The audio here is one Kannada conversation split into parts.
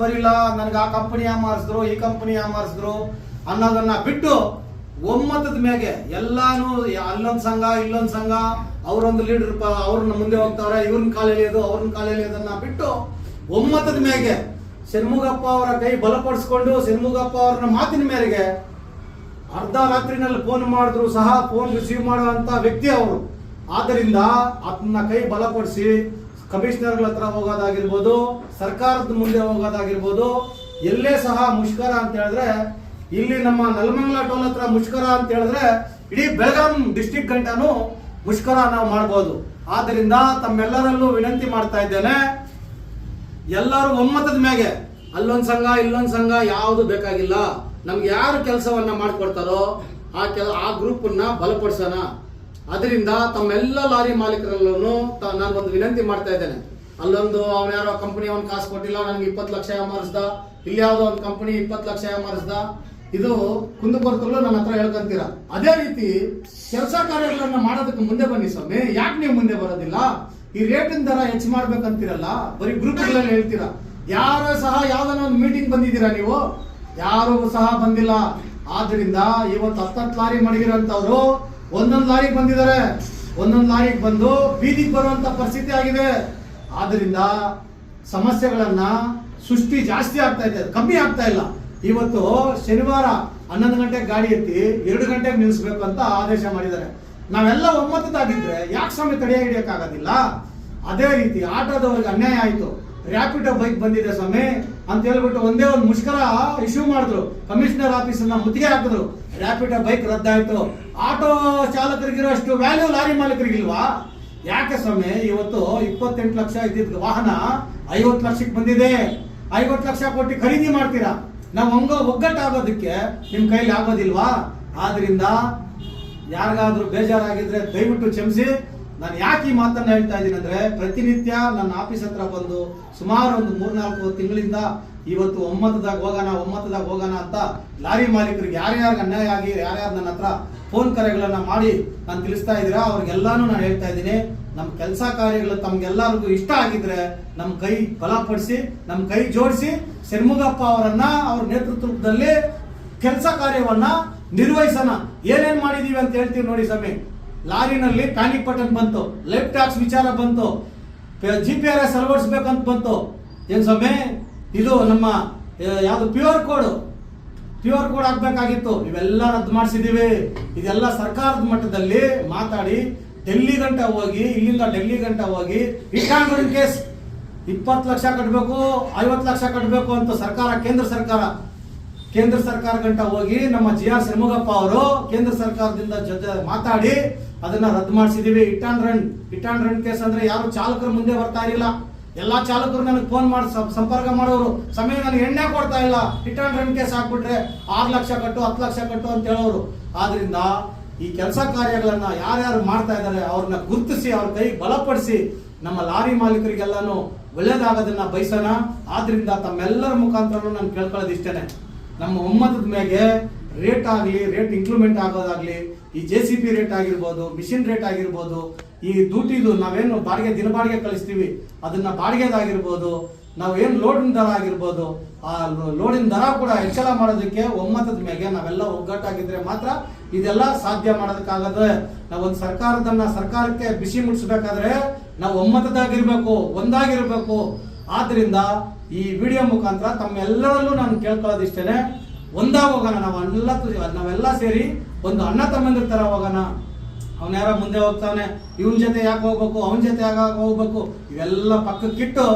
ಬರಿಲ್ಲ ನನಗೆ ಆ ಕಂಪನಿ ಮಾರಿಸಿದ್ರು ಈ ಕಂಪನಿ ಮಾರಿಸಿದ್ರು ಅನ್ನೋದನ್ನ ಬಿಟ್ಟು ಒಮ್ಮತದ ಮೇಗೆ ಎಲ್ಲಾನು ಅಲ್ಲೊಂದ್ ಸಂಘ, ಇಲ್ಲೊಂದು ಸಂಘ, ಅವರೊಂದು ಲೀಡರ್ ಅವ್ರನ್ನ ಮುಂದೆ ಹೋಗ್ತಾರೆ ಇವ್ರನ್ನ ಕಾಲೇಲಿ ಅದು ಅವ್ರನ್ನ ಕಾಲೇಲಿ ಬಿಟ್ಟು ಒಮ್ಮತದ ಮೇಗೆ ಷಣ್ಮುಗಪ್ಪ ಅವರ ಕೈ ಬಲಪಡಿಸ್ಕೊಂಡು ಷಣ್ಮುಗಪ್ಪ ಅವ್ರನ್ನ ಮಾತಿನ ಮೇರೆಗೆ ಅರ್ಧ ರಾತ್ರಿನಲ್ಲಿ ಫೋನ್ ಮಾಡಿದ್ರು ಸಹ ಫೋನ್ ರಿಸೀವ್ ಮಾಡುವಂತ ವ್ಯಕ್ತಿ ಅವರು. ಆದ್ದರಿಂದ ಅದನ್ನ ಕೈ ಬಲಪಡಿಸಿ ಕಮಿಷನರ್ಗಳ ಹತ್ರ ಹೋಗೋದಾಗಿರ್ಬೋದು, ಸರ್ಕಾರದ ಮುಂದೆ ಹೋಗೋದಾಗಿರ್ಬೋದು, ಎಲ್ಲೇ ಸಹ ಮುಷ್ಕರ ಅಂತ ಹೇಳಿದ್ರೆ, ಇಲ್ಲಿ ನಮ್ಮ ನಲ್ಮಂಗ್ಲ ಟೋಲ್ ಹತ್ರ ಮುಷ್ಕರ ಅಂತ ಹೇಳಿದ್ರೆ, ಇಡೀ ಬೆಳಗಾಂ ಡಿಸ್ಟಿಕ್ ಗಂಟನು ಮುಷ್ಕರ ನಾವು ಮಾಡ್ಬೋದು. ಆದ್ದರಿಂದ ತಮ್ಮೆಲ್ಲರಲ್ಲೂ ವಿನಂತಿ ಮಾಡ್ತಾ ಇದ್ದೇನೆ, ಎಲ್ಲರೂ ಒಮ್ಮತದ ಮ್ಯಾಗೆ, ಅಲ್ಲೊಂದು ಸಂಘ, ಇಲ್ಲೊಂದು ಸಂಘ ಯಾವುದು ಬೇಕಾಗಿಲ್ಲ. ನಮ್ಗೆ ಯಾರು ಕೆಲಸವನ್ನ ಮಾಡಿಕೊಡ್ತಾರೋ, ಆ ಕೆಲ, ಆ ಗ್ರೂಪನ್ನ ಬಲಪಡಿಸೋಣ. ಅದರಿಂದ ತಮ್ಮೆಲ್ಲ ಲಾರಿ ಮಾಲೀಕರಲ್ಲೂ ನಾನು ಒಂದು ವಿನಂತಿ ಮಾಡ್ತಾ ಇದ್ದೇನೆ. ಅಲ್ಲೊಂದು ಅವನ ಯಾರೋ ಕಂಪನಿ ಅವನ್ ಕಾಸು ಕೊಟ್ಟಿಲ್ಲ, ನನಗೆ ಇಪ್ಪತ್ತು ಲಕ್ಷ ಮಾರಿಸ್ದ ಇಲ್ಲಿ ಯಾವುದೋ ಒಂದು ಕಂಪನಿ ಇಪ್ಪತ್ತು ಲಕ್ಷ ಮಾರಿಸ್ದ ಇದು ಕುಂದುಕೊರತಲ್ಲೂ ನನ್ನ ಹತ್ರ ಹೇಳ್ಕೊಂತೀರ. ಅದೇ ರೀತಿ ಕೆಲಸ ಕಾರ್ಯಗಳನ್ನ ಮಾಡೋದಕ್ಕೆ ಮುಂದೆ ಬನ್ನಿ ಸ್ವಾಮಿ. ಯಾಕೆ ನೀವು ಮುಂದೆ ಬರೋದಿಲ್ಲ? ಈ ರೇಟಿನ ದರ ಹೆಚ್ಚು ಮಾಡ್ಬೇಕಂತೀರಲ್ಲ, ಬರೀ ಗ್ರೂಪ್ಗಳಲ್ಲಿ ಹೇಳ್ತೀರಾ. ಯಾರ ಸಹ ಯಾವ್ದಾನ ಒಂದು ಮೀಟಿಂಗ್ ಬಂದಿದ್ದೀರಾ ನೀವು? ಯಾರು ಸಹ ಬಂದಿಲ್ಲ. ಆದ್ರಿಂದ ಇವತ್ತು ಹತ್ತತ್ತು ಲಾರಿ ಮಡಗಿರೋಂಥವ್ರು ಒಂದೊಂದು ಲಾರಿಗೆ ಬಂದಿದ್ದಾರೆ, ಒಂದೊಂದು ಲಾರಿಗೆ ಬಂದು ಬೀದಿಗೆ ಬರುವಂತ ಪರಿಸ್ಥಿತಿ ಆಗಿದೆ. ಆದ್ರಿಂದ ಸಮಸ್ಯೆಗಳನ್ನ ಸೃಷ್ಟಿ ಜಾಸ್ತಿ ಆಗ್ತಾ ಇದೆ, ಕಮ್ಮಿ ಆಗ್ತಾ ಇಲ್ಲ. ಇವತ್ತು ಶನಿವಾರ ಹನ್ನೊಂದು ಗಂಟೆಗೆ ಗಾಡಿ ಎತ್ತಿ ಎರಡು ಗಂಟೆಗೆ ನಿಲ್ಲಿಸ್ಬೇಕು ಅಂತ ಆದೇಶ ಮಾಡಿದ್ದಾರೆ. ನಾವೆಲ್ಲ ಒಮ್ಮತದಾಗಿದ್ರೆ ಯಾಕೆ ಸಮಯ ತಡೆಯ ಹಿಡಿಯಕ್ಕಾಗೋದಿಲ್ಲ? ಅದೇ ರೀತಿ ಆಟೋದವ್ರಿಗೆ ಅನ್ಯಾಯ ಆಯ್ತು. ರ್ಯಾಪಿಡೋ ಬೈಕ್ ಬಂದಿದೆ ಸ್ವಾಮಿ. ಅಂತ ಹೇಳ್ಬಿಟ್ಟು ಒಂದೇ ಒಂದು ಮುಷ್ಕರ ಇಶ್ಯೂ ಮಾಡಿದ್ರು. ಕಮಿಷನರ್ ಆಫೀಸ್ ಮುತ್ತಿಗೆ ಹಾಕಿದ್ರು. ರ್ಯಾಪಿಡ್ ಬೈಕ್ ರದ್ದಾಯ್ತು. ಆಟೋ ಚಾಲಕರಿಗಿರೋ ಅಷ್ಟು ವ್ಯಾಲ್ಯೂ ಲಾರಿ ಮಾಲೀಕರಿಗಿಲ್ವಾ? ಯಾಕೆ ಸ್ವಾಮಿ, ಇವತ್ತು ಇಪ್ಪತ್ತೆಂಟು ಲಕ್ಷ ಇದ್ದಿದ್ದ ವಾಹನ ಐವತ್ತು ಲಕ್ಷಕ್ಕೆ ಬಂದಿದೆ. ಐವತ್ತು ಲಕ್ಷ ಕೊಟ್ಟು ಖರೀದಿ ಮಾಡ್ತೀರಾ? ನಾವು ಹಂಗ ಒಗ್ಗಟ್ಟಾಗೋದಕ್ಕೆ ನಿಮ್ಮ ಕೈಲಿ ಆಗೋದಿಲ್ವಾ? ಆದ್ರಿಂದ ಯಾರಿಗಾದ್ರೂ ಬೇಜಾರಾಗಿದ್ರೆ ದಯವಿಟ್ಟು ಕ್ಷಮಿಸಿ. ನಾನು ಯಾಕೆ ಈ ಮಾತನ್ನ ಹೇಳ್ತಾ ಇದ್ದೀನಿ ಅಂದ್ರೆ ಪ್ರತಿನಿತ್ಯ ನನ್ನ ಆಫೀಸ್ ಹತ್ರ ಬಂದು ಸುಮಾರು ಒಂದು ಮೂರ್ನಾಲ್ಕು ತಿಂಗಳಿಂದ ಇವತ್ತು ಒಮ್ಮತದಾಗ ಹೋಗೋಣ ಒಮ್ಮತದಾಗ ಹೋಗೋಣ ಅಂತ ಲಾರಿ ಮಾಲೀಕರಿಗೆ ಯಾರ್ಯಾರಿಗೆ ಅನ್ಯಾಯ ಆಗಿ, ಯಾರ್ಯಾರು ನನ್ನ ಹತ್ರ ಫೋನ್ ಕರೆಗಳನ್ನ ಮಾಡಿ ನಾನು ತಿಳಿಸ್ತಾ ಇದ್ದೀರಾ? ಅವ್ರಿಗೆಲ್ಲಾನು ನಾನು ಹೇಳ್ತಾ ಇದ್ದೀನಿ, ನಮ್ಮ ಕೆಲಸ ಕಾರ್ಯಗಳು ತಮ್ಗೆಲ್ಲರಿಗೂ ಇಷ್ಟ ಆಗಿದ್ರೆ ನಮ್ಮ ಕೈ ಬಲಪಡಿಸಿ, ನಮ್ಮ ಕೈ ಜೋಡಿಸಿ ಶಿರ್ಮುಗಪ್ಪ ಅವರನ್ನ ಅವ್ರ ನೇತೃತ್ವದಲ್ಲಿ ಕೆಲಸ ಕಾರ್ಯವನ್ನ ನಿರ್ವಹಿಸೋಣ. ಏನೇನ್ ಮಾಡಿದೀವಿ ಅಂತ ಹೇಳ್ತೀವಿ ನೋಡಿ ಸ್ವಾಮಿ. ಲಾರಿನಲ್ಲಿ ಪ್ಯಾನಿಕ್ ಬಟನ್ ಬಂತು ಲೆಫ್ಟ್ ಟ್ಯಾಕ್ಸ್ ವಿಚಾರ ಬಂತು ಜಿ ಪಿ ಆರ್ ಎಸ್ ಅಳವಡಿಸ್ಬೇಕಂತ ಬಂತು. ಏನು ಸ್ವಾಮಿ, ಇದು ನಮ್ಮ ಯಾವುದು ಪ್ಯೂರ್ ಕೋಡ್ ಪ್ಯೂರ್ ಕೋಡ್ ಹಾಕ್ಬೇಕಾಗಿತ್ತು. ಇವೆಲ್ಲ ರದ್ದು ಮಾಡಿಸಿದ್ದೀವಿ ಇದೆಲ್ಲ ಸರ್ಕಾರದ ಮಟ್ಟದಲ್ಲಿ ಮಾತಾಡಿ, ಡೆಲ್ಲಿ ಗಂಟ ಹೋಗಿ, ಇಲ್ಲಿಂದ ಡೆಲ್ಲಿ ಗಂಟ ಹೋಗಿ ಇಟ್ಟಾಂಡ್ರನ್ ಕೇಸ್ ಇಪ್ಪತ್ತು ಲಕ್ಷ ಕಟ್ಟಬೇಕು ಐವತ್ತು ಲಕ್ಷ ಕಟ್ಟಬೇಕು ಅಂತ ಸರ್ಕಾರ, ಕೇಂದ್ರ ಸರ್ಕಾರ ಕೇಂದ್ರ ಸರ್ಕಾರ ಗಂಟ ಹೋಗಿ ನಮ್ಮ ಜಿ ಆರ್ ಷಣ್ಮುಗಪ್ಪ ಅವರು ಕೇಂದ್ರ ಸರ್ಕಾರದಿಂದ ಜೊತೆ ಮಾತಾಡಿ ಅದನ್ನ ರದ್ದು ಮಾಡಿಸಿದೀವಿ. Hit and run hit and run case ಅಂದ್ರೆ ಯಾರು ಚಾಲಕರು ಮುಂದೆ ಬರ್ತಾ ಇರಲಿಲ್ಲ. ಎಲ್ಲಾ ಚಾಲಕರು ನನಗೆ ಫೋನ್ ಮಾಡಿ ಸಂಪರ್ಕ ಮಾಡೋರು. ಸಮಯ ನನಗೆ ಎಣ್ಣೆ ಕೊಡ್ತಾ ಇಲ್ಲ. ಇಟ್ ಆನ್ ರನ್ ಕೇಸ್ ಹಾಕ್ಬಿಟ್ರೆ ಆರು ಲಕ್ಷ ಕಟ್ಟು, ಹತ್ತು ಲಕ್ಷ ಕಟ್ಟು ಅಂತ ಹೇಳೋರು. ಆದ್ರಿಂದ ಈ ಕೆಲಸ ಕಾರ್ಯಗಳನ್ನ ಯಾರ್ಯಾರು ಮಾಡ್ತಾ ಇದ್ದಾರೆ ಅವ್ರನ್ನ ಗುರುತಿಸಿ, ಅವ್ರ ಕೈ ಬಲಪಡಿಸಿ ನಮ್ಮ ಲಾರಿ ಮಾಲೀಕರಿಗೆಲ್ಲಾನು ಒಳ್ಳೇದಾಗೋದನ್ನ ಬಯಸೋಣ. ಆದ್ರಿಂದ ತಮ್ಮೆಲ್ಲರ ಮುಖಾಂತರ ನಾನು ಕೇಳ್ಕೊಳ್ಳೋದು ಇಷ್ಟೇನೆ ನಮ್ಮ ಒಮ್ಮತದ ಮೇಲೆ ರೇಟ್ ಆಗಲಿ ರೇಟ್ ಇಂಕ್ರಿಮೆಂಟ್ ಆಗೋದಾಗ್ಲಿ, ಈ ಜೆ ಸಿ ಪಿ ರೇಟ್ ಆಗಿರ್ಬೋದು ಮಿಷಿನ್ ರೇಟ್ ಆಗಿರ್ಬೋದು, ಈ ದುಡ್ಡಿದು ನಾವೇನು ಬಾಡಿಗೆ, ದಿನ ಬಾಡಿಗೆ ಕಳಿಸ್ತೀವಿ, ಅದನ್ನ ಬಾಡಿಗೆದಾಗಿರ್ಬೋದು ನಾವೇನು ಲೋಡಿನ ದರ ಆಗಿರ್ಬೋದು, ಆ ಲೋಡಿನ ದರ ಕೂಡ ಹೆಚ್ಚಳ ಮಾಡೋದಕ್ಕೆ ಒಮ್ಮತದ ಮೇಲೆ ನಾವೆಲ್ಲ ಒಗ್ಗಟ್ಟಾಗಿದ್ರೆ ಮಾತ್ರ ಇದೆಲ್ಲ ಸಾಧ್ಯ ಮಾಡೋದಕ್ಕಾಗದೆ ನಾವೊಂದು ಸರ್ಕಾರದನ್ನ ಸರ್ಕಾರಕ್ಕೆ ಬಿಸಿ ಮುಡಿಸ್ಬೇಕಾದ್ರೆ ನಾವು ಒಮ್ಮತದಾಗಿರ್ಬೇಕು, ಒಂದಾಗಿರ್ಬೇಕು. ಆದ್ರಿಂದ ಈ ವಿಡಿಯೋ ಮುಖಾಂತರ ತಮ್ಮೆಲ್ಲರಲ್ಲೂ ನಾನು ಕೇಳ್ಕೊಳ್ಳೋದಿಷ್ಟೇನೆ ಒಂದಾಗ ಹೋಗೋಣ ನಾವು ಎಲ್ಲ ನಾವೆಲ್ಲ ಸೇರಿ ಒಂದು ಅಣ್ಣ ತಮ್ಮಂದ್ರ ತರ ಹೋಗೋಣ. ಅವನ ಯಾರೋ ಮುಂದೆ ಹೋಗ್ತಾನೆ ಇವನ್ ಜೊತೆ ಯಾಕೆ ಹೋಗ್ಬೇಕು, ಅವನ ಜೊತೆ ಯಾಕೆ ಹೋಗ್ಬೇಕು, ಇವೆಲ್ಲ ಪಕ್ಕಕ್ಕಿಟ್ಟು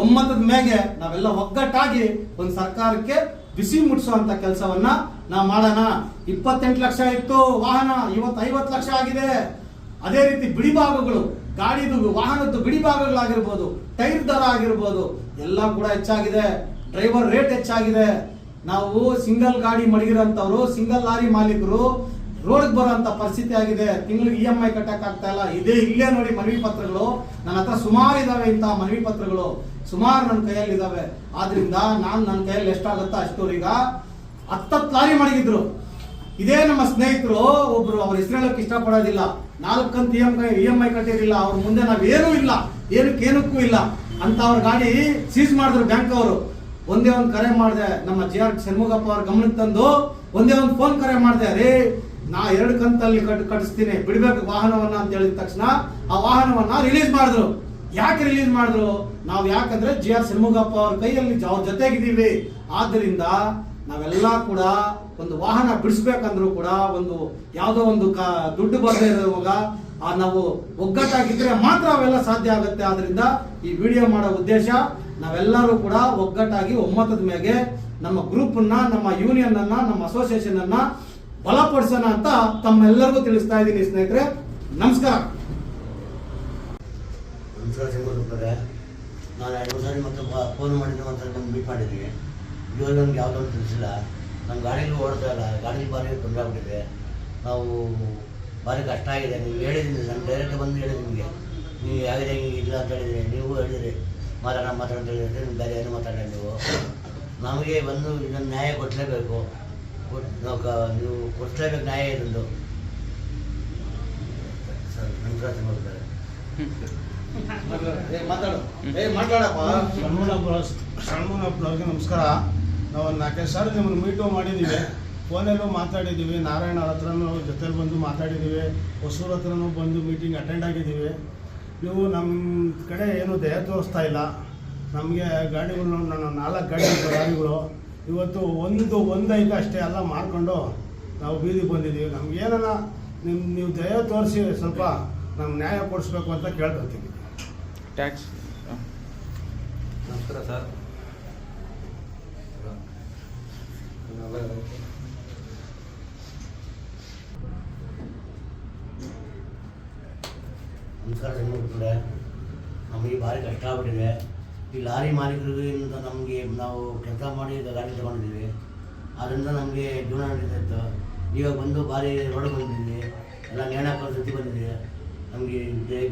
ಒಮ್ಮತದ ಮೇಲೆ ನಾವೆಲ್ಲ ಒಗ್ಗಟ್ಟಾಗಿ ಒಂದು ಸರ್ಕಾರಕ್ಕೆ ಬಿಸಿ ಮುಟ್ಸುವಂತ ಕೆಲಸವನ್ನ ನಾವು ಮಾಡೋಣ. ಇಪ್ಪತ್ತೆಂಟು ಲಕ್ಷ ಇತ್ತು ವಾಹನ, ಇವತ್ತು ಐವತ್ತು ಲಕ್ಷ ಆಗಿದೆ. ಅದೇ ರೀತಿ ಬಿಡಿ ಭಾಗಗಳು ಗಾಡಿದು ವಾಹನದ್ದು ಬಿಡಿ ಭಾಗಗಳಾಗಿರ್ಬೋದು, ಟೈರ್ ದರ ಆಗಿರ್ಬೋದು, ಎಲ್ಲ ಕೂಡ ಹೆಚ್ಚಾಗಿದೆ. ಡ್ರೈವರ್ ರೇಟ್ ಹೆಚ್ಚಾಗಿದೆ. ನಾವು ಸಿಂಗಲ್ ಗಾಡಿ ಮಡಗಿರೋಂಥವ್ರು, ಸಿಂಗಲ್ ಲಾರಿ ಮಾಲೀಕರು, ರೋಡ್ಗೆ ಬರೋಂಥ ಪರಿಸ್ಥಿತಿ ಆಗಿದೆ. ತಿಂಗಳಿಗೆ ಇ ಎಂ ಐ ಕಟ್ಟಕ್ಕಾಗ್ತಾ ಇಲ್ಲ. ಇದೇ ಇಲ್ಲೇ ನೋಡಿ ಮನವಿ ಪತ್ರಗಳು. ನನ್ನ ಹತ್ರ ಸುಮಾರು ಇದಾವೆ ಇಂಥ ಮನವಿ ಪತ್ರಗಳು. ಸುಮಾರು ನನ್ನ ಕೈಯಲ್ಲಿ ಇದಾವೆ. ಆದ್ರಿಂದ ನಾನು ನನ್ನ ಕೈಯಲ್ಲಿ ಎಷ್ಟಾಗುತ್ತೋ ಅಷ್ಟೋರೀಗ ಹತ್ತತ್ತು ಲಾರಿ ಮಡಗಿದ್ರು. ಇದೇ ನಮ್ಮ ಸ್ನೇಹಿತರು, ಒಬ್ರು ಅವ್ರ ಹೆಸರು ಹೇಳಕ್ ಇಷ್ಟಪಡೋದಿಲ್ಲ. ನಾಲ್ಕಂತ E M I E M I ಕಟ್ಟಿರಲಿಲ್ಲ. ಅವ್ರ ಮುಂದೆ ನಾವೇನೂ ಇಲ್ಲ. ಏನಕ್ಕೆ, ಏನಕ್ಕೂ ಇಲ್ಲ. ಅಂತ ಅವ್ರ ಗಾಡಿ ಸೀಸ್ ಮಾಡಿದ್ರು ಬ್ಯಾಂಕ್ ಅವರು. ಒಂದೇ ಒಂದು ಕರೆ ಮಾಡಿದೆ. ನಮ್ಮ ಜಿ ಆರ್ ಷಣ್ಮುಗಪ್ಪ ಅವ್ರ ಗಮನಕ್ಕೆ ತಂದು ಒಂದೇ ಒಂದು ಫೋನ್ ಕರೆ ಮಾಡಿದೆ. ರೀ ನಾ ಎರಡು ಕಂತಲ್ಲಿ ಕಟ್, ಕಟ್ಟಿಸ್ತೀನಿ. ಬಿಡ್ಬೇಕು ವಾಹನವನ್ನ ಅಂತ ಹೇಳಿದ ತಕ್ಷಣ ಆ ವಾಹನವನ್ನ ರಿಲೀಸ್ ಮಾಡಿದ್ರು. ಯಾಕೆ ರಿಲೀಸ್ ಮಾಡಿದ್ರು? ನಾವು ಯಾಕಂದ್ರೆ ಜಿ ಆರ್ ಷಣ್ಮುಗಪ್ಪ ಅವ್ರ ಕೈಯಲ್ಲಿ ಅವ್ರ ಜೊತೆಗಿದ್ದೀವಿ. ಆದ್ದರಿಂದ ನಾವೆಲ್ಲ ಕೂಡ ಒಂದು ವಾಹನ ಬಿಡಿಸ್ಬೇಕಂದ್ರೂ ಕೂಡ ಒಂದು ಯಾವುದೋ ಒಂದು ಕ, ದುಡ್ಡು ಬರದೇ ಇರುವಾಗ ಆ ನಾವು ಒಗ್ಗಟ್ಟಾಗಿದ್ರೆ ಮಾತ್ರ ಅವೆಲ್ಲ ಸಾಧ್ಯ ಆಗುತ್ತೆ. ಆದ್ರಿಂದ ಈ ವಿಡಿಯೋ ಮಾಡೋ ಉದ್ದೇಶ ನಾವೆಲ್ಲರೂ ಕೂಡ ಒಗ್ಗಟ್ಟಾಗಿ ಒಮ್ಮತದ ಮೇಲೆ ನಮ್ಮ ಗ್ರೂಪ್ ಅನ್ನ, ನಮ್ಮ ಯೂನಿಯನ್ ಅನ್ನ, ನಮ್ಮ ಅಸೋಸಿಯೇಷನ್ ಅನ್ನ ಬಲಪಡಿಸೋಣ ಅಂತ ತಮ್ಮೆಲ್ಲರಿಗೂ ತಿಳಿಸ್ತಾ ಇದ್ದೀನಿ ಸ್ನೇಹಿತರೆ. ನಮಸ್ಕಾರ. ನಾನು ಎರಡು ಸಾರಿ ಮತ್ತೆ ಫೋನ್ ಮಾಡಿದ್ದೆ ಮತ್ತೆ ಬಂದು ಮೀಟ್ ಮಾಡಿದ್ವಿ ಇವಾಗ ನನಗೆ ಯಾವುದೋ ತಿಳಿಸಿಲ್ಲ. ನಮ್ಮ ಗಾಡೀಲಿ ಓಡ್ತಾ ಇಲ್ಲ ಗಾಡೀಲಿ ಭಾರಿ ತೊಂದರೆ ಆಗ್ಬಿಟ್ಟಿದೆ. ನಾವು ಭಾರಿ ಕಷ್ಟ ಆಗಿದೆ. ನೀವು ಹೇಳಿದ್ದೀನಿ ನಾನು ಡೈರೆಕ್ಟ್ ಬಂದು ಹೇಳಿದೆ ನಿಮಗೆ. ನೀವು ಯಾವ್ದು ಹಿಂಗೆ ಇಲ್ಲ ಅಂತ ಹೇಳಿದ್ರಿ ನೀವು ಹೇಳಿದ್ರಿ. ಮಾತಾಡೋಣ ಮಾತಾಡೋಣ ಅಂತ ಹೇಳಿದ್ರೆ ನೀವು ಬೇರೆ ಏನು ಮಾತಾಡ ನೀವು. ನಮಗೆ ಬಂದು ಇದನ್ನು ನ್ಯಾಯ ಕೊಡಲೇಬೇಕು. ನಾವು ಕ ನೀವು ಕೊಡಿಸ್ಲೇಬೇಕು ನ್ಯಾಯ ಇದೊಂದು. ಸರ್ ನಂತರ ಸಿಂಗುತ್ತಾರೆ ಮಾತಾಡು. ಏ ಮಾತಾಡಪ್ಪ. ಷಣ್ಮುನಪ್ಪನವ್ರಿಗೆ ನಮಸ್ಕಾರ. ನಾವು ಒಂದು ನಾಲ್ಕೈದು ಸಾವಿರ ನಿಮ್ಮನ್ನು ಮೀಟು ಮಾಡಿದ್ದೀವಿ. ಫೋನಲ್ಲೂ ಮಾತಾಡಿದ್ದೀವಿ. ನಾರಾಯಣ ಅವ್ರ ಹತ್ರನೂ ಜೊತೆಲಿ ಬಂದು ಮಾತಾಡಿದ್ದೀವಿ. ಹೊಸೂರ ಹತ್ರನೂ ಬಂದು ಮೀಟಿಂಗ್ ಅಟೆಂಡ್ ಆಗಿದ್ದೀವಿ. ನೀವು ನಮ್ಮ ಕಡೆ ಏನು ದಯ ತೋರಿಸ್ತಾ ಇಲ್ಲ. ನಮಗೆ ಗಾಡಿಗಳು ನಾನು ನಾಲ್ಕು ಗಾಡಿ ಗಾಡಿಗಳು. ಇವತ್ತು ಒಂದು ಒಂದೈದು ಅಷ್ಟೇ ಎಲ್ಲ ಮಾಡಿಕೊಂಡು ನಾವು ಬೀದಿಗೆ ಬಂದಿದ್ದೀವಿ. ನಮ್ಗೆ ಏನಾನ ನಿಮ್ಮ ನೀವು ದಯ ತೋರಿಸಿ ಸ್ವಲ್ಪ ನಮ್ಗೆ ನ್ಯಾಯ ಕೊಡಿಸ್ಬೇಕು ಅಂತ ಕೇಳ್ಕೊತೀವಿ ಟ್ಯಾಕ್ಸ್ ನಮಸ್ಕಾರ ಸರ್. ನಮಸ್ಕಾರ ಕೂಡ ನಮಗೆ ಭಾರಿ ಕಷ್ಟ ಆಗ್ಬಿಟ್ಟಿದೆ ಈ ಲಾರಿ ಮಾಲೀಕರಿಂದ ನಮಗೆ ನಾವು ಕೆಲಸ ಮಾಡಿ ಗಾಡಿ ತಗೊಂಡಿದ್ದೀವಿ ಅದರಿಂದ ನಮಗೆ ಜೀವನ ನಡೀತಾ ಇತ್ತು ಇವಾಗ ಬಂದು ಭಾರಿ ರೋಡ್ ಬಂದಿದ್ದೀವಿ ಎಲ್ಲ ನೇಣ ಸುದ್ದಿ ಬಂದಿದೆ ನಮಗೆ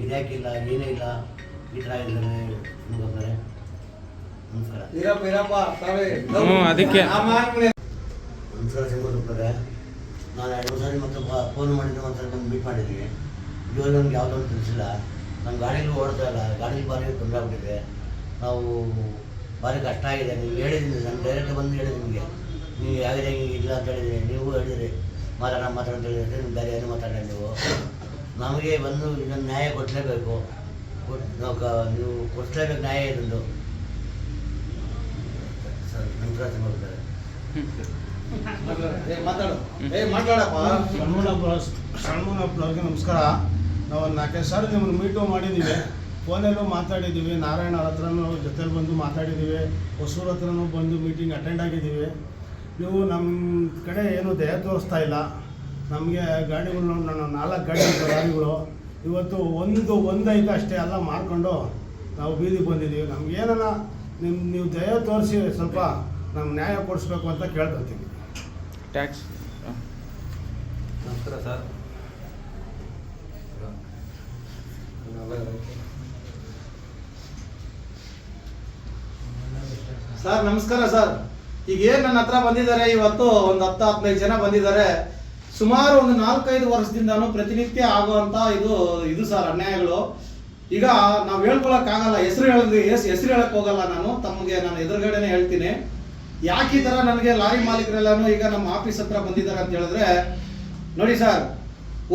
ಗಿರಾಕಿ ಇಲ್ಲ ಏನೇ ಇಲ್ಲ ಈ ಥರ ಇದ್ದಾರೆ ನಮಸ್ಕಾರ ಅದಕ್ಕೆ. ನಾನು ಎರಡು ಸಾರಿ ಮತ್ತೆ ಫೋನ್ ಮಾಡಿದ್ದೆ ಒಂದು ಸಾರಿ ಮೀಟ್ ಮಾಡಿದ್ವಿ. ಇವಾಗ ನಮ್ಗೆ ಯಾವುದೋ ಒಂದು ತಿಳಿಸಿಲ್ಲ. ನಮ್ಮ ಗಾಡಿಗೂ ಓಡ್ತಾ ಇಲ್ಲ. ಗಾಡಿಗೆ ಭಾರಿ ತೊಂದರೆ ಆಗ್ಬಿಟ್ಟಿದೆ. ನಾವು ಭಾರಿ ಕಷ್ಟ ಆಗಿದೆ. ನೀವು ಹೇಳಿದ್ದೀನಿ, ನಾನು ಡೈರೆಕ್ಟ್ ಬಂದು ಹೇಳಿದೆ ನಿಮಗೆ. ನೀವು ಯಾವ್ದು ಹಿಂಗೆ ಇಲ್ಲ ಅಂತ ಹೇಳಿದ್ರಿ, ನೀವು ಹೇಳಿದ್ರಿ ಮಾತ ನಮ್ಮ ಮಾತ್ರ ಅಂತ ಹೇಳಿದ್ರೆ ನಿಮ್ಮ ಬೇರೆ ಏನು ನೀವು. ನಮಗೆ ಬಂದು ಇದನ್ನು ನ್ಯಾಯ ಕೊಡಲೇಬೇಕು. ನಾವು ನೀವು ಕೊಡಿಸ್ಲೇಬೇಕು ನ್ಯಾಯ ಇದೊಂದು. ಸರ್ ಸಿಂಗುತ್ತರೆ ಷಣ್ಮುನಪ್ಪ ನಮಸ್ಕಾರ. ನಾವು ನಾಲ್ಕೈದು ಸಾರಿ ನಿಮ್ಮನ್ನು ಮೀಟು ಮಾಡಿದ್ದೀವಿ. ಫೋನಲ್ಲೂ ಮಾತಾಡಿದ್ದೀವಿ. ನಾರಾಯಣ ಹತ್ರನೂ ಜೊತೆಲಿ ಬಂದು ಮಾತಾಡಿದ್ದೀವಿ. ಹೊಸೂರ ಹತ್ರನೂ ಬಂದು ಮೀಟಿಂಗ್ ಅಟೆಂಡ್ ಆಗಿದ್ದೀವಿ. ನೀವು ನಮ್ಮ ಕಡೆ ಏನು ದಯ ತೋರಿಸ್ತಾ ಇಲ್ಲ. ನಮಗೆ ಗಾಡಿಗಳು ನಾನು ನಾಲ್ಕು ಗಾಡಿ ಗಾಡಿಗಳು. ಇವತ್ತು ಒಂದು ಒಂದೈದು ಅಷ್ಟೇ ಎಲ್ಲ ಮಾಡಿಕೊಂಡು ನಾವು ಬೀದಿಗೆ ಬಂದಿದ್ದೀವಿ. ನಮ್ಗೆ ಏನಾನ ನಿಮ್ಮ ನೀವು ದಯ ತೋರಿಸಿ ಸ್ವಲ್ಪ ನಮ್ಗೆ ನ್ಯಾಯ ಕೊಡಿಸ್ಬೇಕು ಅಂತ ಕೇಳ್ಕೊತೀವಿ ಟ್ಯಾಕ್ಸ್ ನಮಸ್ಕಾರ ಸರ್. ಸರ್, ನಮಸ್ಕಾರ ಸರ್. ಈಗ ಏನ್ ನನ್ನ ಹತ್ರ ಬಂದಿದ್ದಾರೆ, ಇವತ್ತು ಒಂದು ಹತ್ತು ಹದಿನೈದು ಜನ ಬಂದಿದ್ದಾರೆ. ಸುಮಾರು ಒಂದು ನಾಲ್ಕೈದು ವರ್ಷದಿಂದಾನು ಪ್ರತಿನಿತ್ಯ ಆಗುವಂತ ಇದು ಇದು ಸರ್ ಅನ್ಯಾಯಗಳು. ಈಗ ನಾವು ಹೇಳ್ಕೊಳಕ್ ಆಗಲ್ಲ, ಹೆಸರು ಹೇಳಿದ್ರೆ ಹೆಸರು ಹೇಳಕ್ ಹೋಗಲ್ಲ ನಾನು. ತಮಗೆ ನಾನು ಎದುರುಗಡೆನೆ ಹೇಳ್ತೀನಿ. ಯಾಕೆ ಈ ತರ ನನಗೆ ಲಾರಿ ಮಾಲೀಕರೆಲ್ಲಾನು ಈಗ ನಮ್ಮ ಆಫೀಸ್ ಹತ್ರ ಬಂದಿದ್ದಾರೆ ಅಂತ ಹೇಳಿದ್ರೆ, ನೋಡಿ ಸರ್,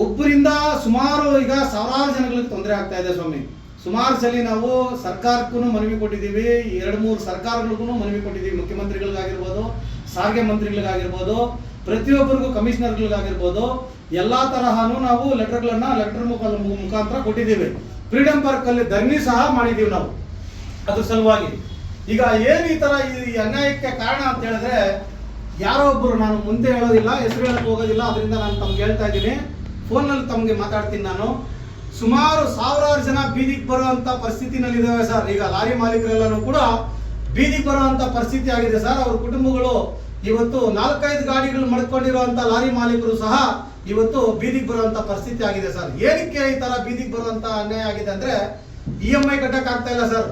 ಒಬ್ಬರಿಂದ ಸುಮಾರು ಈಗ ಸಾವಿರಾರು ಜನಗಳಿಗೆ ತೊಂದರೆ ಆಗ್ತಾ ಇದೆ ಸ್ವಾಮಿ. ಸುಮಾರು ಸಲ ನಾವು ಸರ್ಕಾರಕ್ಕೂ ಮನವಿ ಕೊಟ್ಟಿದ್ದೀವಿ, ಎರಡು ಮೂರು ಸರ್ಕಾರಗಳಿಗೂ ಮನವಿ ಕೊಟ್ಟಿದ್ದೀವಿ. ಮುಖ್ಯಮಂತ್ರಿಗಳಿಗಾಗಿರ್ಬೋದು, ಸಾರಿಗೆ ಮಂತ್ರಿಗಳಿಗಾಗಿರ್ಬೋದು, ಪ್ರತಿಯೊಬ್ಬರಿಗೂ ಕಮಿಷನರ್ಗಳಿಗಾಗಿರ್ಬೋದು, ಎಲ್ಲಾ ತರಹನೂ ನಾವು ಲೆಟರ್ಗಳನ್ನ ಲೆಟರ್ ಮುಖಾಂತರ ಕೊಟ್ಟಿದ್ದೀವಿ. ಫ್ರೀಡಂ ಪಾರ್ಕ್ ಅಲ್ಲಿ ಧರಣಿ ಸಹ ಮಾಡಿದ್ದೀವಿ ನಾವು. ಅದ್ರ ಸಲುವಾಗಿ ಈಗ ಏನು ಈ ತರ ಈ ಅನ್ಯಾಯಕ್ಕೆ ಕಾರಣ ಅಂತ ಹೇಳಿದ್ರೆ, ಯಾರೋ ಒಬ್ಬರು ನಾನು ಮುಂದೆ ಹೇಳೋದಿಲ್ಲ ಹೆಸರು ಹೇಳಕ್ಕೆ ಹೋಗೋದಿಲ್ಲ, ಅದರಿಂದ ನಾನು ತಮ್ಗೆ ಹೇಳ್ತಾ ಇದ್ದೀನಿ. ಫೋನಲ್ಲಿ ತಮಗೆ ಮಾತಾಡ್ತೀನಿ ನಾನು. ಸುಮಾರು ಸಾವಿರಾರು ಜನ ಬೀದಿಗೆ ಬರುವಂತ ಪರಿಸ್ಥಿತಿನಲ್ಲಿ ಇದಾವೆ ಸರ್. ಈಗ ಲಾರಿ ಮಾಲೀಕರೆಲ್ಲರೂ ಕೂಡ ಬೀದಿಗೆ ಬರುವಂತ ಪರಿಸ್ಥಿತಿ ಆಗಿದೆ ಸರ್. ಅವ್ರ ಕುಟುಂಬಗಳು ಇವತ್ತು ನಾಲ್ಕೈದು ಗಾಡಿಗಳು ಮಡ್ಕೊಂಡಿರುವಂತ ಲಾರಿ ಮಾಲೀಕರು ಸಹ ಇವತ್ತು ಬೀದಿಗೆ ಬರುವಂತ ಪರಿಸ್ಥಿತಿ ಆಗಿದೆ ಸರ್. ಏನಕ್ಕೆ ಈ ತರ ಬೀದಿಗೆ ಬರುವಂತ ಅನ್ಯಾಯ ಆಗಿದೆ ಅಂದ್ರೆ ಇ ಎಂ ಐ ಕಟ್ಟಕ್ ಆಗ್ತಾ ಇಲ್ಲ ಸರ್.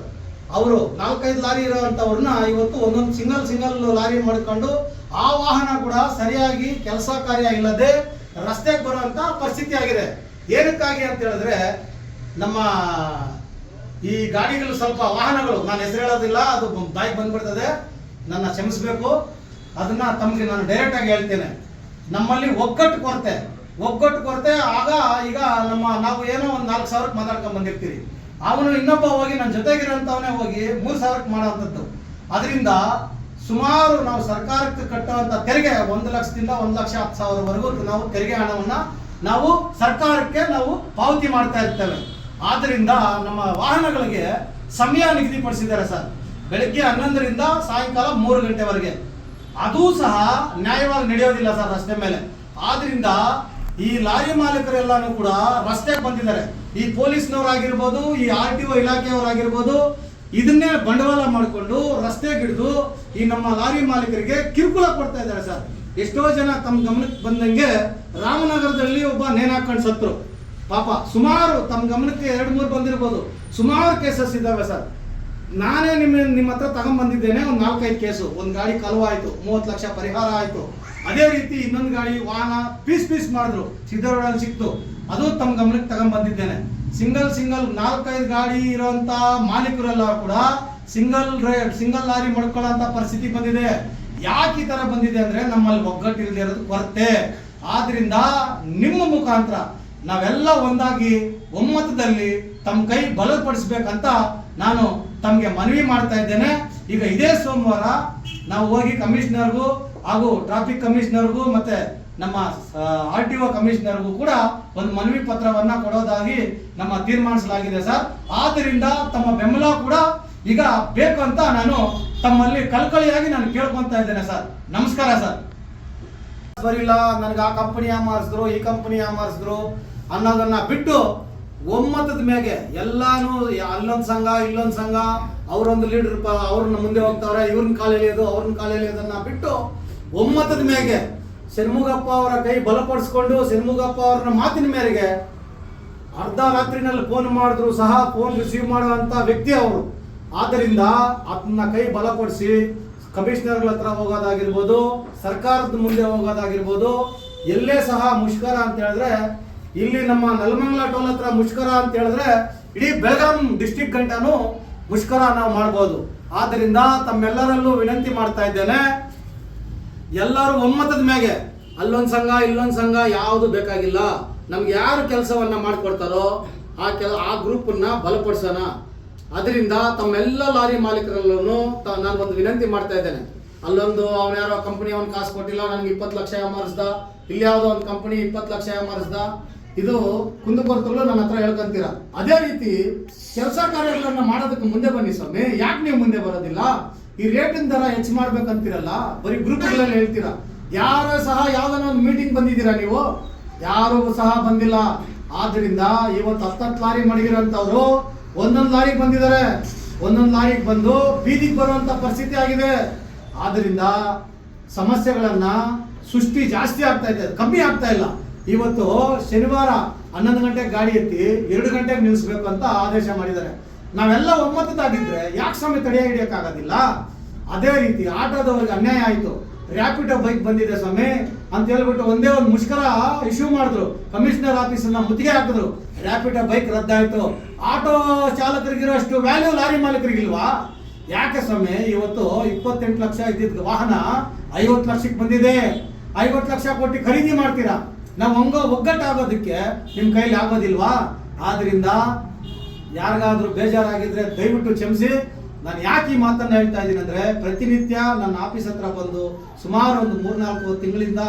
ಅವರು ನಾಲ್ಕೈದು ಲಾರಿ ಇರುವಂತವ್ರನ್ನ ಇವತ್ತು ಒಂದೊಂದು ಸಿಂಗಲ್ ಸಿಂಗಲ್ ಲಾರಿ ಮಾಡ್ಕೊಂಡು ಆ ವಾಹನ ಕೂಡ ಸರಿಯಾಗಿ ಕೆಲಸ ಕಾರ್ಯ ಇಲ್ಲದೆ ರಸ್ತೆಗೆ ಬರುವಂತ ಪರಿಸ್ಥಿತಿ ಆಗಿದೆ. ಏನಕ್ಕಾಗಿ ಅಂತ ಹೇಳಿದ್ರೆ ನಮ್ಮ ಈ ಗಾಡಿಗಳು ಸ್ವಲ್ಪ ವಾಹನಗಳು, ನಾನು ಹೆಸರು ಹೇಳೋದಿಲ್ಲ, ಅದು ಬಾಯಿಗೆ ಬಂದ್ಬಿಡ್ತದೆ. ನನ್ನ ಕ್ಷಮಿಸಬೇಕು. ಅದನ್ನ ತಮಗೆ ನಾನು ಡೈರೆಕ್ಟ್ ಆಗಿ ಹೇಳ್ತೇನೆ. ನಮ್ಮಲ್ಲಿ ಒಗ್ಗಟ್ಟು ಕೊರತೆ ಒಗ್ಗಟ್ಟು ಕೊರತೆ. ಆಗ ಈಗ ನಮ್ಮ ನಾವು ಏನೋ ಒಂದು ನಾಲ್ಕು ಸಾವಿರಕ್ಕೆ ಮಾತಾಡ್ಕೊಂಡ್ ಬಂದಿರ್ತೀವಿ ಅವನು ಇನ್ನೊಬ್ಬ ಹೋಗಿ ನನ್ನ ಜೊತೆಗಿರೋಂಥವನೇ ಹೋಗಿ ಮೂರು ಸಾವಿರಕ್ಕೆ ಮಾಡೋವಂಥದ್ದು ಅದರಿಂದ ಸುಮಾರು ನಾವು ಸರ್ಕಾರಕ್ಕೆ ಕಟ್ಟುವಂಥ ತೆರಿಗೆ ಒಂದು ಲಕ್ಷದಿಂದ ಒಂದು ಲಕ್ಷ ಹತ್ತು ಸಾವಿರವರೆಗೂ ನಾವು ತೆರಿಗೆ ಹಣವನ್ನು ನಾವು ಸರ್ಕಾರಕ್ಕೆ ನಾವು ಪಾವತಿ ಮಾಡ್ತಾ ಇರ್ತೇವೆ. ಆದ್ದರಿಂದ ನಮ್ಮ ವಾಹನಗಳಿಗೆ ಸಮಯ ನಿಗದಿಪಡಿಸಿದ್ದಾರೆ ಸರ್. ಬೆಳಗ್ಗೆ ಹನ್ನೊಂದರಿಂದ ಸಾಯಂಕಾಲ ಮೂರು ಗಂಟೆವರೆಗೆ. ಅದೂ ಸಹ ನ್ಯಾಯವಾಗಿ ನಡೆಯೋದಿಲ್ಲ ಸರ್ ರಸ್ತೆ ಮೇಲೆ. ಆದ್ರಿಂದ ಈ ಲಾರಿ ಮಾಲೀಕರೆಲ್ಲಾನು ಕೂಡ ರಸ್ತೆಗೆ ಬಂದಿದ್ದಾರೆ. ಈ ಪೊಲೀಸ್ನವರಾಗಿರ್ಬೋದು, ಈ ಆರ್ ಟಿ ಒ ಇಲಾಖೆಯವರಾಗಿರ್ಬೋದು, ಇದನ್ನೇ ಬಂಡವಾಳ ಮಾಡಿಕೊಂಡು ರಸ್ತೆಗೆ ಹಿಡಿದು ಈ ನಮ್ಮ ಲಾರಿ ಮಾಲೀಕರಿಗೆ ಕಿರುಕುಳ ಕೊಡ್ತಾ ಇದ್ದಾರೆ ಸರ್. ಎಷ್ಟೋ ಜನ ತಮ್ಮ ಗಮನಕ್ಕೆ ಬಂದಂಗೆ ರಾಮನಗರದಲ್ಲಿ ಒಬ್ಬ ನೇಣಾಕೊಂಡು ಸತ್ರು. ಪಾಪ, ಸುಮಾರು ತಮ್ಮ ಗಮನಕ್ಕೆ ಎರಡು ಮೂರು ಬಂದಿರ್ಬೋದು. ಸುಮಾರು ಕೇಸಸ್ ಇದ್ದಾವೆ ಸರ್. ನಾನೇ ನಿಮ್ಮ ನಿಮ್ಮ ಹತ್ರ ತಗೊಂಡ್ಬಂದಿದ್ದೇನೆ ಒಂದು ನಾಲ್ಕೈದು ಕೇಸು ಒಂದು ಗಾಡಿ ಕಲುವಾಯಿತು, ಮೂವತ್ತು ಲಕ್ಷ ಪರಿಹಾರ ಆಯಿತು. ಅದೇ ರೀತಿ ಇನ್ನೊಂದು ಗಾಡಿ ವಾಹನ ಪೀಸ್ ಪೀಸ್ ಮಾಡಿದ್ರು. ಸಿದ್ದರೋಡಲ್ಲಿ ಸಿಕ್ತು. ಅದು ತಮ್ಮ ಗಮನಕ್ಕೆ ತಗೊಂಡ್ಬಂದಿದ್ದೇನೆ ಸಿಂಗಲ್ ಸಿಂಗಲ್ ನಾಲ್ಕೈದು ಗಾಡಿ ಇರುವಂತ ಮಾಲೀಕರೆಲ್ಲ ಕೂಡ ಸಿಂಗಲ್ ರೇಟ್ ಸಿಂಗಲ್ ಲಾರಿ ಮಾಡ್ಕೊಳ್ಳೋಂಥ ಪರಿಸ್ಥಿತಿ ಬಂದಿದೆ. ಯಾಕೆ ಈ ತರ ಬಂದಿದೆ ಅಂದ್ರೆ ನಮ್ಮಲ್ಲಿ ಒಗ್ಗಟ್ಟು ಇಲ್ಲದೆ ಇರೋದು ಕೊರತೆ. ಆದ್ರಿಂದ ನಿಮ್ಮ ಮುಖಾಂತರ ನಾವೆಲ್ಲ ಒಂದಾಗಿ ಒಮ್ಮತದಲ್ಲಿ ತಮ್ಮ ಕೈ ಬಲಪಡಿಸ್ಬೇಕಂತ ನಾನು ತಮಗೆ ಮನವಿ ಮಾಡ್ತಾ ಇದ್ದೇನೆ. ಈಗ ಇದೇ ಸೋಮವಾರ ನಾವು ಹೋಗಿ ಕಮಿಷನರ್ಗೂ ಹಾಗೂ ಟ್ರಾಫಿಕ್ ಕಮಿಷನರ್ಗೂ ಮತ್ತೆ ನಮ್ಮ ಆರ್ ಟಿ ಒ ಕಮಿಷನರ್ಗೂ ಕೂಡ ಒಂದು ಮನವಿ ಪತ್ರವನ್ನ ಕೊಡೋದಾಗಿ ನಮ್ಮ ತೀರ್ಮಾನಿಸಲಾಗಿದೆ ಸರ್. ಆದ್ದರಿಂದ ತಮ್ಮ ಬೆಂಬಲ ಕೂಡ ಈಗ ಬೇಕು ಅಂತ ನಾನು ತಮ್ಮಲ್ಲಿ ಕಳ್ಕಳಿಯಾಗಿ ನಾನು ಕೇಳ್ಕೊಂತ ಇದ್ದೇನೆ ಸರ್. ನಮಸ್ಕಾರ ಸರ್. ಬರಿಲ್ಲ ನನಗೆ ಆ ಕಂಪನಿ ಮಾರಿಸಿದ್ರು ಈ ಕಂಪನಿ ಮಾಡಿಸಿದ್ರು ಅನ್ನೋದನ್ನ ಬಿಟ್ಟು ಒಮ್ಮತದ ಮೇಗೆ ಎಲ್ಲಾನು ಅಲ್ಲೊಂದು ಸಂಘ, ಇಲ್ಲೊಂದು ಸಂಘ, ಅವರೊಂದು ಲೀಡರ್ ಅವ್ರನ್ನ ಮುಂದೆ ಹೋಗ್ತಾವ್ರೆ, ಇವ್ರನ್ನ ಕಾಲೇಲಿ ಅದು, ಅವ್ರನ್ನ ಕಾಲೇಲಿ ಬಿಟ್ಟು ಒಮ್ಮತದ ಮೇಗೆ ಷಣ್ಮುಗಪ್ಪ ಅವರ ಕೈ ಬಲಪಡಿಸ್ಕೊಂಡು ಷಣ್ಮುಗಪ್ಪ ಅವರ ಮಾತಿನ ಮೇರೆಗೆ ಅರ್ಧ ರಾತ್ರಿನಲ್ಲಿ ಫೋನ್ ಮಾಡಿದ್ರು ಸಹ ಫೋನ್ ರಿಸೀವ್ ಮಾಡುವಂತ ವ್ಯಕ್ತಿ ಅವರು. ಆದ್ದರಿಂದ ಅದನ್ನ ಕೈ ಬಲಪಡಿಸಿ ಕಮಿಷನರ್ಗಳ ಹತ್ರ ಹೋಗೋದಾಗಿರ್ಬೋದು, ಸರ್ಕಾರದ ಮುಂದೆ ಹೋಗೋದಾಗಿರ್ಬೋದು, ಎಲ್ಲೇ ಸಹ ಮುಷ್ಕರ ಅಂತ ಹೇಳಿದ್ರೆ, ಇಲ್ಲಿ ನಮ್ಮ ನಲ್ಮಂಗ್ಲಾ ಟೋಲ್ ಹತ್ರ ಮುಷ್ಕರ ಅಂತ ಹೇಳಿದ್ರೆ, ಇಡೀ ಬೆಳಗಾಂ ಡಿಸ್ಟಿಕ್ ಗಂಟನು ಮುಷ್ಕರ ನಾವು ಮಾಡ್ಬೋದು. ಆದ್ದರಿಂದ ತಮ್ಮೆಲ್ಲರಲ್ಲೂ ವಿನಂತಿ ಮಾಡ್ತಾ ಇದ್ದೇನೆ ಎಲ್ಲರೂ ಒಮ್ಮತದ ಮ್ಯಾಗೆ ಅಲ್ಲೊಂದು ಸಂಘ, ಇಲ್ಲೊಂದು ಸಂಘ ಯಾವುದು ಬೇಕಾಗಿಲ್ಲ. ನಮ್ಗೆ ಯಾರು ಕೆಲಸವನ್ನ ಮಾಡಿಕೊಡ್ತಾರೋ ಆ ಕೆಲ, ಆ ಗ್ರೂಪನ್ನ ಬಲಪಡಿಸೋಣ. ಅದರಿಂದ ತಮ್ಮೆಲ್ಲ ಲಾರಿ ಮಾಲೀಕರಲ್ಲೂ ತ, ನಾನು ಒಂದು ವಿನಂತಿ ಮಾಡ್ತಾ ಇದ್ದೇನೆ. ಅಲ್ಲೊಂದು ಅವ್ನು ಯಾರೋ ಕಂಪನಿ ಅವ್ನು ಕಾಸು ಕೊಟ್ಟಿಲ್ಲ ನನಗೆ ಇಪ್ಪತ್ತು ಲಕ್ಷ ಮಾರಿಸ್ದ ಇಲ್ಲಿ ಯಾವುದೋ ಒಂದು ಕಂಪನಿ ಇಪ್ಪತ್ತು ಲಕ್ಷ ಮಾರಿಸ್ದ ಇದು ಕುಂದುಕೊರತೆಗಳು ನನ್ನ ಹತ್ರ ಹೇಳ್ಕೊಂತೀರ. ಅದೇ ರೀತಿ ಕೆಲಸ ಕಾರ್ಯಗಳನ್ನ ಮಾಡೋದಕ್ಕೆ ಮುಂದೆ ಬನ್ನಿ ಸ್ವಾಮಿ. ಯಾಕೆ ನೀವು ಮುಂದೆ ಬರೋದಿಲ್ಲ? ಈ ರೇಟಿನ ದರ ಹೆಚ್ಚು ಮಾಡ್ಬೇಕಂತೀರಲ್ಲ, ಬರೀ ಗ್ರೂಪ್ಗಳಲ್ಲಿ ಹೇಳ್ತೀರಾ? ಯಾರ ಸಹ ಯಾವ್ದಾನ ಒಂದು ಮೀಟಿಂಗ್ ಬಂದಿದ್ದೀರಾ ನೀವು? ಯಾರು ಸಹ ಬಂದಿಲ್ಲ. ಆದ್ರಿಂದ ಇವತ್ತು ಹತ್ತತ್ತು ಲಾರಿ ಮಡಗಿರೋಂಥವ್ರು ಒಂದೊಂದು ಲಾರಿಗೆ ಬಂದಿದ್ದಾರೆ. ಒಂದೊಂದು ಲಾರಿಗೆ ಬಂದು ಬೀದಿಗೆ ಬರುವಂತ ಪರಿಸ್ಥಿತಿ ಆಗಿದೆ. ಆದ್ರಿಂದ ಸಮಸ್ಯೆಗಳನ್ನ ಸೃಷ್ಟಿ ಜಾಸ್ತಿ ಆಗ್ತಾ ಇದೆ, ಕಮ್ಮಿ ಆಗ್ತಾ ಇಲ್ಲ. ಇವತ್ತು ಶನಿವಾರ ಹನ್ನೊಂದು ಗಂಟೆಗೆ ಗಾಡಿ ಎತ್ತಿ ಎರಡು ಗಂಟೆಗೆ ನಿಲ್ಲಿಸ್ಬೇಕು ಅಂತ ಆದೇಶ ಮಾಡಿದ್ದಾರೆ. ನಾವೆಲ್ಲ ಒಮ್ಮತದಾಗಿದ್ರೆ ಯಾಕೆ ಸಮಯ ತಡೆಯ ಹಿಡಿಯಕ್ಕಾಗೋದಿಲ್ಲ? ಅದೇ ರೀತಿ ಆಟೋದವ್ರಿಗೆ ಅನ್ಯಾಯ ಆಯಿತು. ರ್ಯಾಪಿಡೋ ಬೈಕ್ ಬಂದಿದೆ ಸ್ವಾಮಿ ಅಂತ ಹೇಳ್ಬಿಟ್ಟು ಒಂದೇ ಒಂದು ಮುಷ್ಕರ ಇಶ್ಯೂ ಮಾಡಿದ್ರು. ಕಮಿಷನರ್ ಆಫೀಸನ್ನ ಮುತ್ತಿಗೆ ಹಾಕಿದ್ರು. ರ್ಯಾಪಿಡೋ ಬೈಕ್ ರದ್ದಾಯಿತು. ಆಟೋ ಚಾಲಕರಿಗಿರೋ ಅಷ್ಟು ವ್ಯಾಲ್ಯೂ ಲಾರಿ ಮಾಲೀಕರಿಗಿಲ್ವಾ? ಯಾಕೆ ಸ್ವಾಮಿ ಇವತ್ತು ಇಪ್ಪತ್ತೆಂಟು ಲಕ್ಷ ಇದ್ದಿದ್ದ ವಾಹನ ಐವತ್ತು ಲಕ್ಷಕ್ಕೆ ಬಂದಿದೆ. ಐವತ್ತು ಲಕ್ಷ ಕೊಟ್ಟು ಖರೀದಿ ಮಾಡ್ತೀರಾ? ನಾವು ಹಂಗ ಒಗ್ಗಟ್ಟಾಗೋದಕ್ಕೆ ನಿಮ್ಮ ಕೈಲಿ ಆಗೋದಿಲ್ವಾ? ಆದ್ರಿಂದ ಯಾರಿಗಾದ್ರೂ ಬೇಜಾರಾಗಿದ್ರೆ ದಯವಿಟ್ಟು ಕ್ಷಮಿಸಿ. ನಾನು ಯಾಕೆ ಈ ಮಾತನ್ನ ಹೇಳ್ತಾ ಇದ್ದೀನಿ ಅಂದ್ರೆ ಪ್ರತಿನಿತ್ಯ ನನ್ನ ಆಫೀಸ್ ಹತ್ರ ಬಂದು ಸುಮಾರು ಒಂದು ಮೂರ್ನಾಲ್ಕು ತಿಂಗಳಿಂದ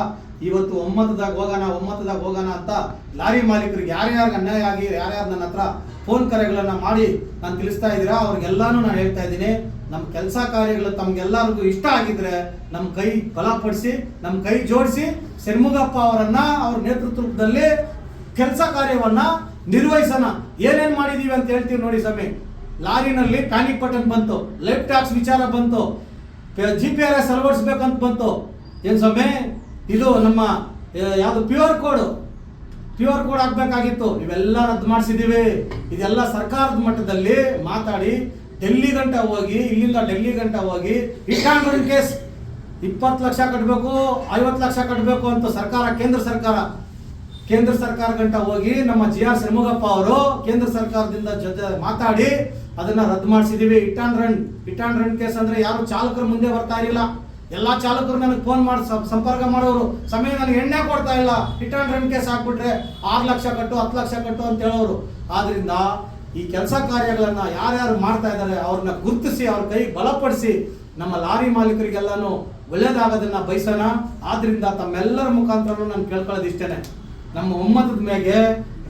ಇವತ್ತು ಒಮ್ಮತದಾಗ ಹೋಗೋಣ ಒಮ್ಮತದಾಗ ಹೋಗೋಣ ಅಂತ ಲಾರಿ ಮಾಲೀಕರಿಗೆ ಯಾರ್ಯಾರಿಗೆ ಅನ್ಯಾಯ ಆಗಿ, ಯಾರ್ಯಾರು ನನ್ನ ಹತ್ರ ಫೋನ್ ಕರೆಗಳನ್ನ ಮಾಡಿ ನಾನು ತಿಳಿಸ್ತಾ ಇದ್ದೀರಾ? ಅವ್ರಿಗೆಲ್ಲಾನು ನಾನು ಹೇಳ್ತಾ ಇದ್ದೀನಿ, ನಮ್ಮ ಕೆಲಸ ಕಾರ್ಯಗಳು ತಮ್ಗೆಲ್ಲರಿಗೂ ಇಷ್ಟ ಆಗಿದ್ರೆ ನಮ್ಮ ಕೈ ಬಲಪಡಿಸಿ, ನಮ್ಮ ಕೈ ಜೋಡಿಸಿ ಷಣ್ಮುಗಪ್ಪ ಅವರನ್ನ ಅವ್ರ ನೇತೃತ್ವದಲ್ಲಿ ಕೆಲಸ ಕಾರ್ಯವನ್ನ ನಿರ್ವಹಿಸೋಣ. ಏನೇನ್ ಮಾಡಿದೀವಿ ಅಂತ ಹೇಳ್ತೀವಿ ನೋಡಿ ಸ್ವಾಮಿ. ಲಾರಿನಲ್ಲಿ ಪ್ಯಾನಿಕ್ ಬಟನ್ ಬಂತು. ಲೆಫ್ಟ್ ಟ್ಯಾಕ್ಸ್ ವಿಚಾರ ಬಂತು. ಜಿ ಪಿ ಆರ್ ಎಸ್ ಅಳವಡಿಸ್ಬೇಕಂತ ಬಂತು. ಏನು ಸ್ವಾಮಿ? ಇದು ನಮ್ಮ ಯಾವುದು ಪ್ಯೂರ್ ಕೋಡ್ ಪ್ಯೂರ್ ಕೋಡ್ ಆಗಬೇಕಾಗಿತ್ತು ಇವೆಲ್ಲ ರದ್ದು ಮಾಡಿಸಿದ್ದೀವಿ ಇದೆಲ್ಲ ಸರ್ಕಾರದ ಮಟ್ಟದಲ್ಲಿ ಮಾತಾಡಿ ಡೆಲ್ಲಿ ಗಂಟ ಹೋಗಿ, ಇಲ್ಲಿಂದ ಡೆಲ್ಲಿ ಗಂಟ ಹೋಗಿ ಇಟ್ಟಾಂಡ್ ಕೇಸ್ ಇಪ್ಪತ್ತು ಲಕ್ಷ ಕಟ್ಟಬೇಕು ಐವತ್ತು ಲಕ್ಷ ಕಟ್ಟಬೇಕು ಅಂತ ಸರ್ಕಾರ, ಕೇಂದ್ರ ಸರ್ಕಾರ ಕೇಂದ್ರ ಸರ್ಕಾರ ಗಂಟ ಹೋಗಿ ನಮ್ಮ ಜಿ ಆರ್ ಷಣ್ಮುಗಪ್ಪ ಅವರು ಕೇಂದ್ರ ಸರ್ಕಾರದಿಂದ ಜೊತೆ ಮಾತಾಡಿ ಅದನ್ನ ರದ್ದು ಮಾಡಿಸಿದೀವಿ. Hit run hit run case ಅಂದ್ರೆ ಯಾರು ಚಾಲಕರು ಮುಂದೆ ಬರ್ತಾ ಇರಲಿಲ್ಲ. ಎಲ್ಲಾ ಚಾಲಕರು ನನಗೆ ಫೋನ್ ಮಾಡಿ ಸಂಪರ್ಕ ಮಾಡೋರು. ಸಮಯ ನನಗೆ ಎಣ್ಣೆ ಕೊಡ್ತಾ ಇಲ್ಲ. ಆನ್ ರನ್ ಕೇಸ್ ಹಾಕ್ಬಿಟ್ರೆ ಆರು ಲಕ್ಷ ಕಟ್ಟು, ಹತ್ತು ಲಕ್ಷ ಕಟ್ಟು ಅಂತ ಹೇಳೋರು. ಆದ್ರಿಂದ ಈ ಕೆಲಸ ಕಾರ್ಯಗಳನ್ನ ಯಾರ್ಯಾರು ಮಾಡ್ತಾ ಇದ್ದಾರೆ ಅವ್ರನ್ನ ಗುರುತಿಸಿ, ಅವ್ರ ಕೈ ಬಲಪಡಿಸಿ ನಮ್ಮ ಲಾರಿ ಮಾಲೀಕರಿಗೆಲ್ಲಾನು ಒಳ್ಳೇದಾಗೋದನ್ನ ಬಯಸೋಣ. ಆದ್ರಿಂದ ತಮ್ಮೆಲ್ಲರ ಮುಖಾಂತರ ನಾನು ಕೇಳ್ಕೊಳ್ಳೋದು ಇಷ್ಟೇನೆ ನಮ್ಮ ಒಮ್ಮತದ ಮೇಲೆ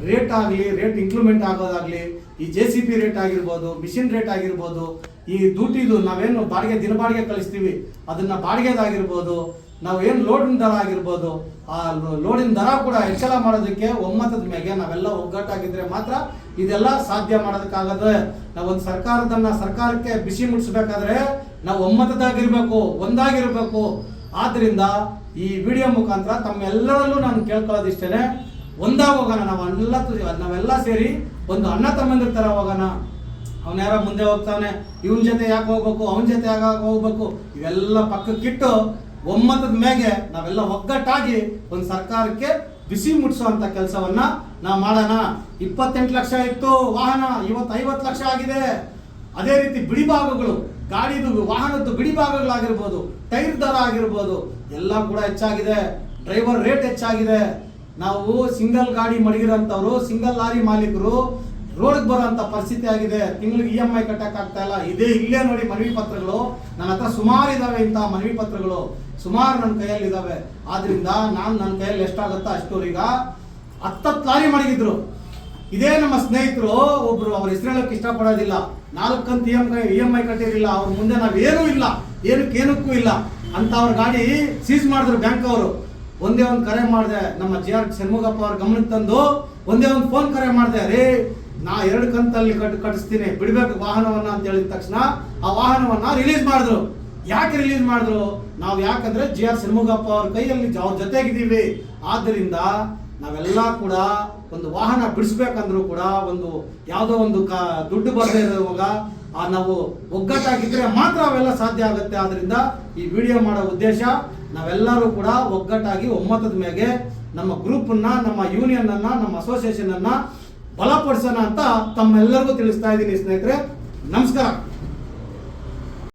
ರೇಟ್ ಆಗಲಿ ರೇಟ್ ಇಂಕ್ರಿಮೆಂಟ್ ಆಗೋದಾಗ್ಲಿ, ಈ ಜೆ ಸಿ ಪಿ ರೇಟ್ ಆಗಿರ್ಬೋದು ಮಿಷಿನ್ ರೇಟ್ ಆಗಿರ್ಬೋದು, ಈ ಡ್ಯೂಟಿದು ನಾವೇನು ಬಾಡಿಗೆ, ದಿನ ಬಾಡಿಗೆ ಕಳಿಸ್ತೀವಿ, ಅದನ್ನ ಬಾಡಿಗೆದಾಗಿರ್ಬೋದು, ನಾವು ಏನು ಲೋಡಿನ ದರ ಆಗಿರ್ಬೋದು, ಆ ಲೋಡಿನ ದರ ಕೂಡ ಹೆಚ್ಚಳ ಮಾಡೋದಕ್ಕೆ ಒಮ್ಮತದ ಮೇಲೆ ನಾವೆಲ್ಲ ಒಗ್ಗಟ್ಟಾಗಿದ್ರೆ ಮಾತ್ರ ಇದೆಲ್ಲ ಸಾಧ್ಯ ಮಾಡೋದಕ್ಕಾಗದೆ ನಾವೊಂದು ಸರ್ಕಾರದನ್ನ ಸರ್ಕಾರಕ್ಕೆ ಬಿಸಿ ಮುಟ್ಟಿಸ್ಬೇಕಾದ್ರೆ ನಾವು ಒಮ್ಮತದಾಗಿರ್ಬೇಕು ಒಂದಾಗಿರ್ಬೇಕು ಆದ್ರಿಂದ ಈ ವಿಡಿಯೋ ಮುಖಾಂತರ ತಮ್ಮೆಲ್ಲರಲ್ಲೂ ನಾನು ಕೇಳ್ಕೊಳ್ಳೋದಿಷ್ಟೇನೆ ಒಂದಾಗಿ ಹೋಗೋಣ ನಾವು ಎಲ್ಲ ನಾವೆಲ್ಲ ಸೇರಿ ಒಂದು ಅಣ್ಣ ತಮ್ಮಂದಿರ ತರ ಹೋಗೋಣ. ಅವನ ಯಾರೋ ಮುಂದೆ ಹೋಗ್ತಾನೆ ಇವನ ಜೊತೆ ಯಾಕೆ ಹೋಗ್ಬೇಕು, ಅವನ ಜೊತೆ ಯಾಕೆ ಹೋಗ್ಬೇಕು, ಇವೆಲ್ಲ ಪಕ್ಕಕ್ಕಿಟ್ಟು ಒಮ್ಮತದ ಮೇಲೆ ನಾವೆಲ್ಲ ಒಗ್ಗಟ್ಟಾಗಿ ಒಂದು ಸರ್ಕಾರಕ್ಕೆ ಬಿಸಿ ಮುಟ್ಟಿಸುವಂಥ ಕೆಲಸವನ್ನ ನಾವು ಮಾಡೋಣ. ಇಪ್ಪತ್ತೆಂಟು ಲಕ್ಷ ಇತ್ತು ವಾಹನ, ಇವತ್ತು ಐವತ್ತು ಲಕ್ಷ ಆಗಿದೆ. ಅದೇ ರೀತಿ ಬಿಡಿ ಭಾಗಗಳು ಗಾಡಿದು ವಾಹನದ್ದು ಬಿಡಿ ಭಾಗಗಳಾಗಿರ್ಬೋದು, ಟೈರ್ ದರ ಆಗಿರ್ಬೋದು, ಎಲ್ಲ ಕೂಡ ಹೆಚ್ಚಾಗಿದೆ. ಡ್ರೈವರ್ ರೇಟ್ ಹೆಚ್ಚಾಗಿದೆ. ನಾವು ಸಿಂಗಲ್ ಗಾಡಿ ಮಡಗಿರೋಂಥವ್ರು, ಸಿಂಗಲ್ ಲಾರಿ ಮಾಲೀಕರು, ರೋಡ್ಗೆ ಬರೋಂಥ ಪರಿಸ್ಥಿತಿ ಆಗಿದೆ. ತಿಂಗಳಿಗೆ ಇ ಎಂ ಐ ಕಟ್ಟಕ್ ಆಗ್ತಾ ಇಲ್ಲ. ಇದೇ ಇಲ್ಲೇ ನೋಡಿ ಮನವಿ ಪತ್ರಗಳು. ನನ್ನ ಹತ್ರ ಸುಮಾರು ಇದಾವೆ ಇಂಥ ಮನವಿ ಪತ್ರಗಳು. ಸುಮಾರು ನನ್ನ ಕೈಯಲ್ಲಿ ಇದಾವೆ. ಆದ್ರಿಂದ ನಾನು ನನ್ನ ಕೈಯಲ್ಲಿ ಎಷ್ಟಾಗುತ್ತೋ ಅಷ್ಟು ಈಗ ಹತ್ತತ್ತು ಲಾರಿ ಮಡಗಿದ್ರು. ಇದೇ ನಮ್ಮ ಸ್ನೇಹಿತರು ಒಬ್ಬರು ಅವ್ರ ಹೆಸರು ಹೇಳೋಕ್ಕೆ ಇಷ್ಟಪಡೋದಿಲ್ಲ. ನಾಲ್ಕಂತ E M E M I ಕಟ್ಟಿರಲಿಲ್ಲ, ಅವ್ರ ಮುಂದೆ ನಾವೇನೂ ಇಲ್ಲ, ಏನಕ್ಕೆ ಏನಕ್ಕೂ ಇಲ್ಲ ಅಂತ ಅವ್ರ ಗಾಡಿ ಸೀಸ್ ಮಾಡಿದ್ರು ಬ್ಯಾಂಕ್ ಅವರು. ಒಂದೇ ಒಂದು ಕರೆ ಮಾಡಿದೆ, ನಮ್ಮ ಜಿ ಆರ್ ಷಣ್ಮುಗಪ್ಪ ಅವ್ರ ಗಮನಕ್ಕೆ ತಂದು ಒಂದೇ ಒಂದು ಫೋನ್ ಕರೆ ಮಾಡಿದೆ ರೀ ನಾ ಎರಡು ಕಂತಲ್ಲಿ ಕಟ್, ಕಟ್ಟಿಸ್ತೀನಿ, ಬಿಡಬೇಕು ವಾಹನವನ್ನ ಅಂತ ಹೇಳಿದ ತಕ್ಷಣ ಆ ವಾಹನವನ್ನ ರಿಲೀಸ್ ಮಾಡಿದ್ರು. ಯಾಕೆ ರಿಲೀಸ್ ಮಾಡಿದ್ರು? ನಾವು ಯಾಕಂದ್ರೆ ಜಿ ಆರ್ ಷಣ್ಮುಗಪ್ಪ ಅವ್ರ ಕೈಯಲ್ಲಿ ಅವ್ರ ಜೊತೆಗಿದ್ದೀವಿ. ಆದ್ದರಿಂದ ನಾವೆಲ್ಲ ಕೂಡ ಒಂದು ವಾಹನ ಬಿಡಿಸ್ಬೇಕಂದ್ರೂ ಕೂಡ ಒಂದು ಯಾವುದೋ ಒಂದು ಕ ದುಡ್ಡು ಬರದೇ ಇರುವಾಗ ಆ ನಾವು ಒಗ್ಗಟ್ಟಾಗಿದ್ರೆ ಮಾತ್ರ ಅವೆಲ್ಲ ಸಾಧ್ಯ ಆಗುತ್ತೆ. ಆದ್ರಿಂದ ಈ ವಿಡಿಯೋ ಮಾಡೋ ಉದ್ದೇಶ ನಾವೆಲ್ಲರೂ ಕೂಡ ಒಗ್ಗಟ್ಟಾಗಿ ಒಮ್ಮತದ ಮೇಲೆ ನಮ್ಮ ಗ್ರೂಪನ್ನ, ನಮ್ಮ ಯೂನಿಯನ್ ಅನ್ನ ನಮ್ಮ ಅಸೋಸಿಯೇಷನ್ ಅನ್ನ ಬಲಪಡಿಸೋಣ ಅಂತ ತಮ್ಮೆಲ್ಲರಿಗೂ ತಿಳಿಸ್ತಾ ಇದ್ದೀನಿ ಸ್ನೇಹಿತರೆ. ನಮಸ್ಕಾರ.